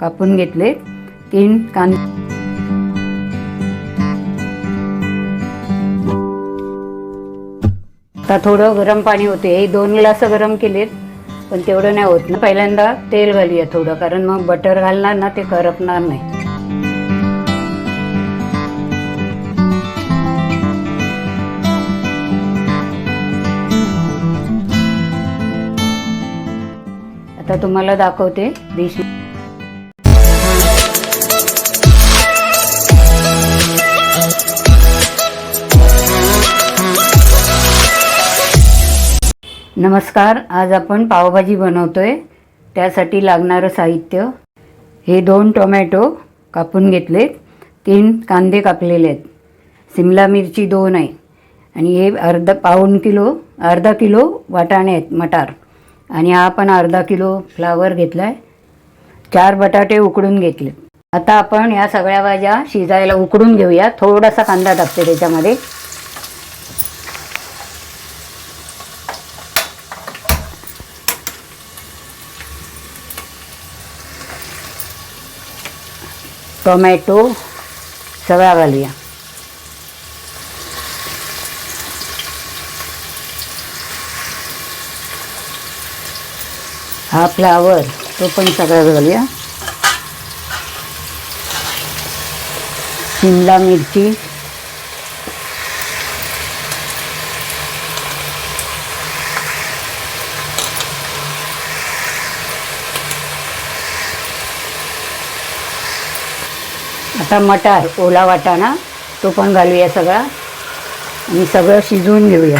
कापून घेतले. तीन कांदे. आता थोडं गरम पाणी होते. हे दोन ग्लास गरम केलेत पण तेवढं नाही होत ना. पहिल्यांदा तेल घालूया थोडं कारण मग बटर घालणार ना ते करपणार नाही. आता तुम्हाला दाखवते डिश नमस्कार आज आपण पावभाजी बनवतो आहे त्यासाठी लागणारं साहित्य हे दोन टोमॅटो कापून घेतले तीन कांदे कापलेले आहेत. सिमला मिरची दोन आहे. आणि हे अर्धा पाऊण किलो अर्धा किलो वाटाणे आहेत मटार. आणि हा आपण अर्धा किलो फ्लावर घेतला आहे चार बटाटे उकडून घेतले. आता आपण या सगळ्या भाज्या शिजायला उकडून घेऊया. थोडासा कांदा टाकते त्याच्यामध्ये. टोमॅटो सगळा घालूया हा फ्लावर तो पण सगळा घालूया शिमला मिरची आता मटार ओला वाटाणा तो पण घालूया सगळा. आणि सगळं शिजवून घेऊया.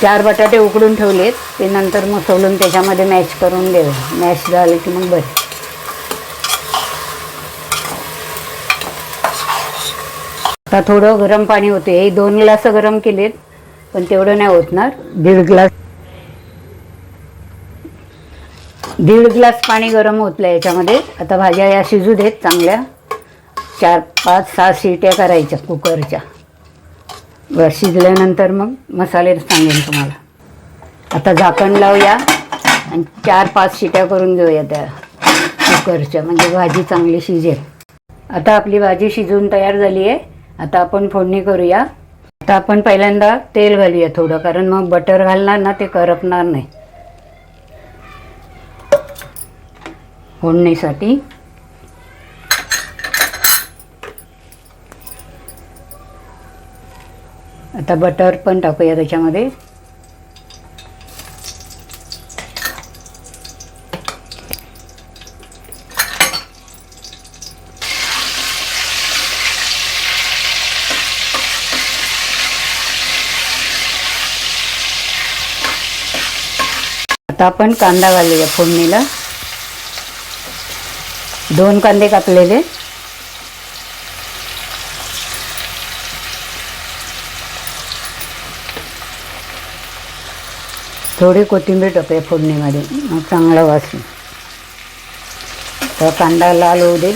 चार बटाटे उकडून ठेवलेत. ते नंतर मग सोलून त्याच्यामध्ये मॅच करून देऊ मॅश झाले की मग बरं. आता थोडं गरम पाणी होते हे दोन ग्लास गरम केलेत पण तेवढं नाही होतणार दीड ग्लास दीड ग्लास पाणी गरम होतलं याच्यामध्ये. आता भाज्या या शिजू देत चांगल्या. चार पाच सहा शिट्या करायच्या कुकरच्या. बर शिजल्यानंतर मग मसाले सांगेन तुम्हाला. आता झाकण लावूया आणि चार पाच शिट्या करून घेऊया त्या कुकरच्या. म्हणजे भाजी चांगली शिजेल. आता आपली भाजी शिजून तयार झाली आहे आता आपण फोडणी करूया. आता आपण पहिल्यांदा तेल घालूया थोडं कारण मग बटर घालणार ना ते करपणार नाही. फोडणीसाठी. आता बटर पण टाकूया त्याच्यामध्ये. आता आपण कांदा घालूया फोडणीला. दोन कांदे कापलेले. थोडी कोथिंबीर टाकूया फोडणीमध्ये मग चांगला वास तर कांदा लाल होऊ दे.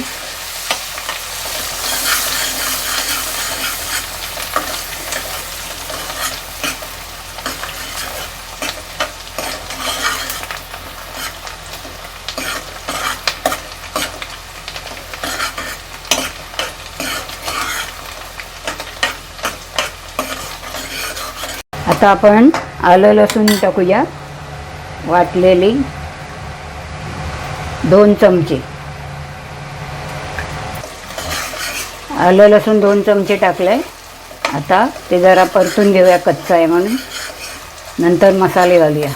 आता आपण आलं लसूण टाकूया. वाटलेली दोन चमचे. आलं लसूण दोन चमचे टाकले आता ते जरा परतून घेऊया कच्चा आहे म्हणून. नंतर मसाले घालूया.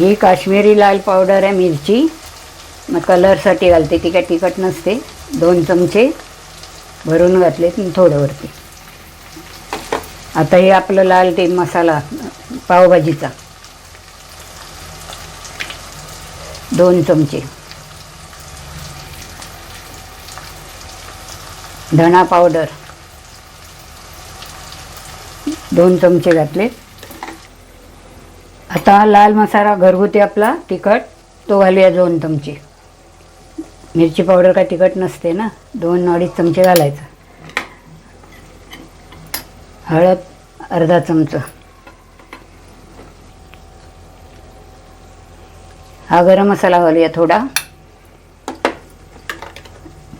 ही काश्मीरी लाल पावडर आहे मिरची. मग कलरसाठी घालते ती काय तिखट नसते. दोन चमचे भरून घातले थोडं वरती आता हे आपलं लाल ते मसाला पावभाजीचा. दोन चमचे. धणा पावडर. दोन चमचे घातले आता लाल मसाला घरगुती आपला तिखट तो घालूया दोन चमचे. मिरची पावडर काय तिखट नसते ना दोन अडीच चमचे घालायचं. हळद अर्धा चमचा. हा गरम मसाला घालूया थोडा.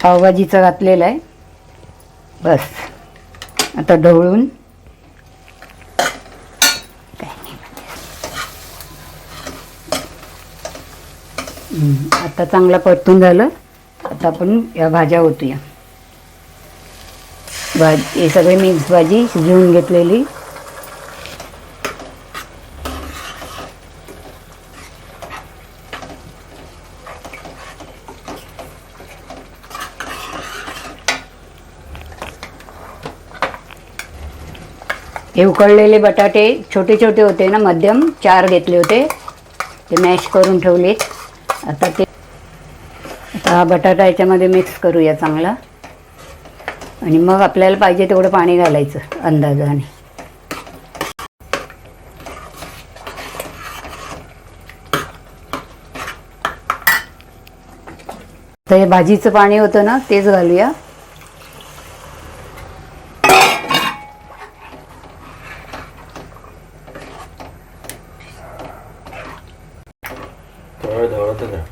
पावभाजीचा घातलेला आहे. बस. आता ढवळून काय नाही. हम्म, आता चांगला परतून झालं. आता आपण या भाज्या ओतूया. भाज हे सगळे मिक्स भाजी शिजवून घेतलेली. हे उकळलेले बटाटे छोटे छोटे होते ना मध्यम चार घेतले होते. ते मॅश करून ठेवलेत. आता ते आता हा बटाटा याच्यामध्ये मिक्स करूया चांगला. आणि मग आपल्याला पाहिजे तेवढं पाणी घालायचं अंदाजाने तर हे भाजीचं पाणी होतं ना तेच घालूया. थोडं का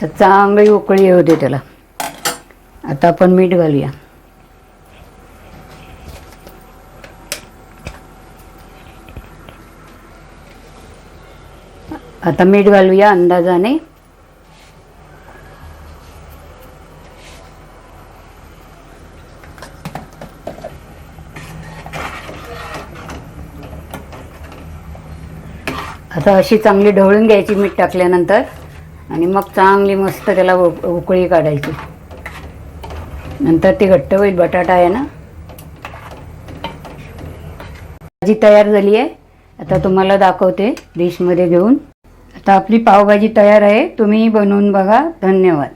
तर चांगली उकळी येऊ दे त्याला. आता आपण मीठ घालूया. आता मीठ घालूया अंदाजाने. आता अशी चांगली ढवळून घ्यायची मीठ टाकल्यानंतर आणि मग चांगली मस्त त्याला उ- उकळी काढायची. नंतर ती घट्ट होईल बटाटा आहे ना. भाजी तयार झाली आहे. आता तुम्हाला दाखवते डिशमध्ये घेऊन. आता आपली पावभाजी तयार आहे. तुम्ही बनवून बघा. धन्यवाद.